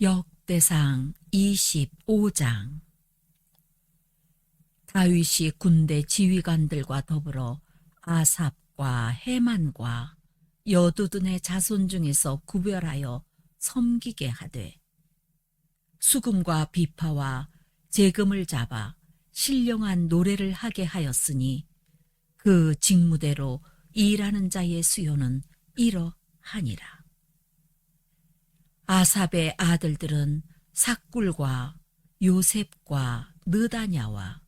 역대상 25장 다윗이 군대 지휘관들과 더불어 아삽과 해만과 여두둔의 자손 중에서 구별하여 섬기게 하되 수금과 비파와 재금을 잡아 신령한 노래를 하게 하였으니 그 직무대로 일하는 자의 수요는 이러하니라. 아삽의 아들들은 삭굴과 요셉과 느다냐와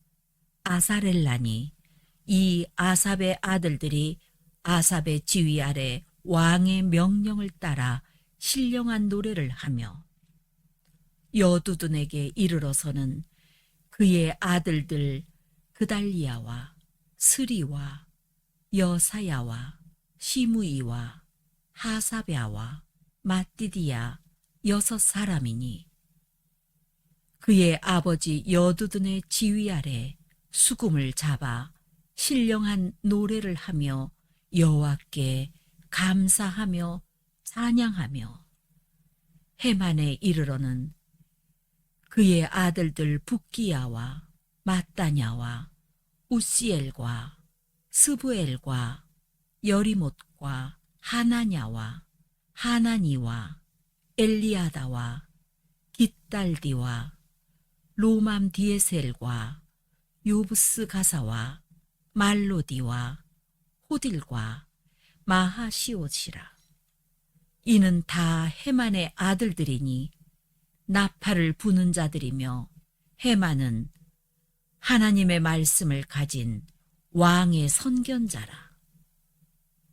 아사렐라니 이 아삽의 아들들이 아삽의 지휘 아래 왕의 명령을 따라 신령한 노래를 하며 여두둔에게 이르러서는 그의 아들들 그달리아와 스리와 여사야와 시무이와 하사랴와 마띠디야 여섯 사람이니 그의 아버지 여두둔의 지휘 아래 수금을 잡아 신령한 노래를 하며 여호와께 감사하며 찬양하며 해만에 이르러는 그의 아들들 북기야와 마따냐와 우시엘과 스브엘과 여리못과 하나냐와 하나니와 엘리아다와 깃달디와 로맘 디에셀과 요부스 가사와 말로디와 호딜과 마하시오치라. 이는 다 해만의 아들들이니 나팔을 부는 자들이며 해만은 하나님의 말씀을 가진 왕의 선견자라.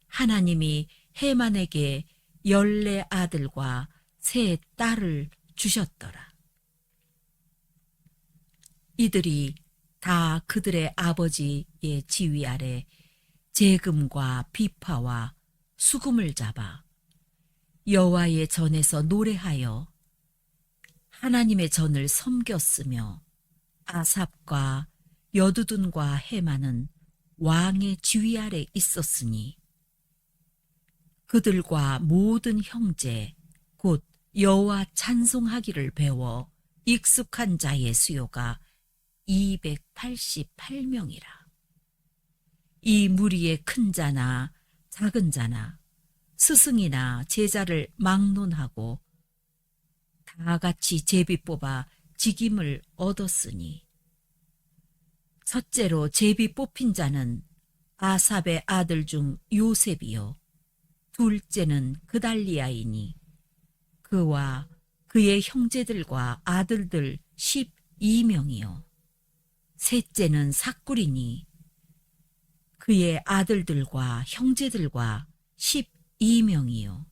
하나님이 해만에게 열네 아들과 세 딸을 주셨더라. 이들이 다 그들의 아버지의 지휘 아래 재금과 비파와 수금을 잡아 여호와의 전에서 노래하여 하나님의 전을 섬겼으며 아삽과 여두둔과 해마는 왕의 지휘 아래 있었으니 그들과 모든 형제 곧 여호와 찬송하기를 배워 익숙한 자의 수요가 288명이라. 이 무리의 큰 자나 작은 자나 스승이나 제자를 막론하고 다 같이 제비 뽑아 직임을 얻었으니 첫째로 제비 뽑힌 자는 아삽의 아들 중 요셉이요 둘째는 그달리아이니 그와 그의 형제들과 아들들 12명이요. 셋째는 삭굴이니 그의 아들들과 형제들과 12명이요.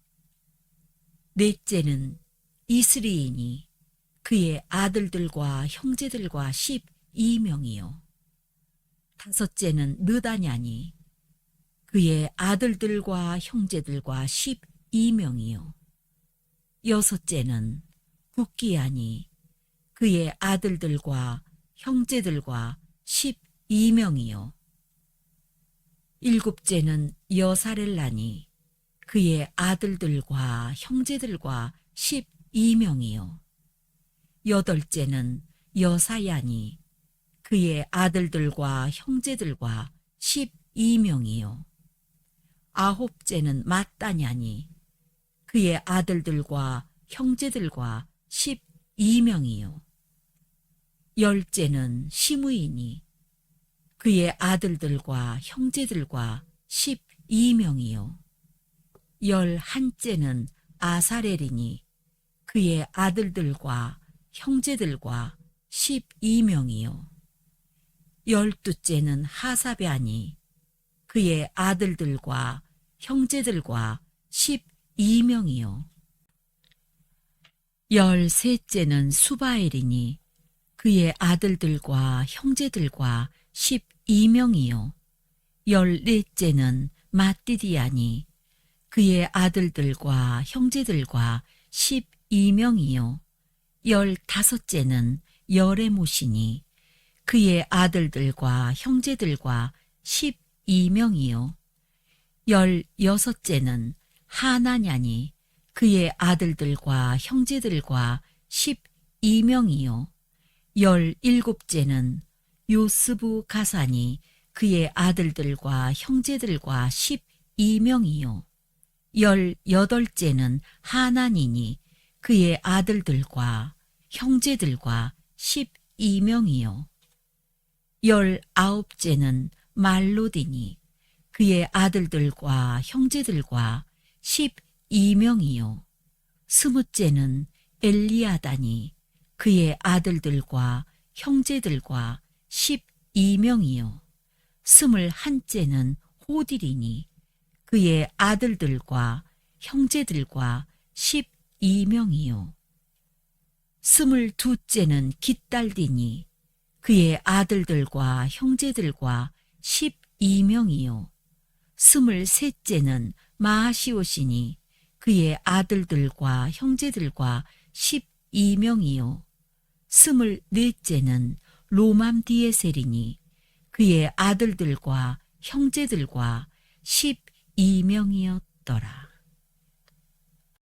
넷째는 이스리이니 그의 아들들과 형제들과 12명이요. 다섯째는 느다냐니 그의 아들들과 형제들과 12명이요 여섯째는 북기야니 그의 아들들과 형제들과 12명이요. 일곱째는 여사렐라니 그의 아들들과 형제들과 12명이요. 여덟째는 여사야니 그의 아들들과 형제들과 12명이요. 아홉째는 마따냐니 그의 아들들과 형제들과 12명이요. 열째는 시무이니 그의 아들들과 형제들과 12명이요. 열한째는 아사렐이니 그의 아들들과 형제들과 12명이요. 열두째는 하사베아니 그의 아들들과 형제들과 12 명이요. 열셋째는 수바엘이니 그의 아들들과 형제들과 12명이요. 열넷째는 마띠디아니 그의 아들들과 형제들과 12명이요. 열다섯째는 여레모시니 그의 아들들과 형제들과 12명이요. 열여섯째는 하나냐니 그의 아들들과 형제들과 12명이요. 열일곱째는 요스부 가산이 그의 아들들과 형제들과 12명이요. 열여덟째는 하나니니 그의 아들들과 형제들과 12명이요. 열아홉째는 말로디니 그의 아들들과 형제들과 12명이요. 스무째는 엘리아다니 그의 아들들과 형제들과 12명이요. 스물한째는 호딜이니 그의 아들들과 형제들과 12명이요. 스물두째는 깃달디니 그의 아들들과 형제들과 12명이요. 스물셋째는 마하시오시니 그의 아들들과 형제들과 12명이요. 스물넷째는 로맘디에셀이니 그의 아들들과 형제들과 12명이었더라.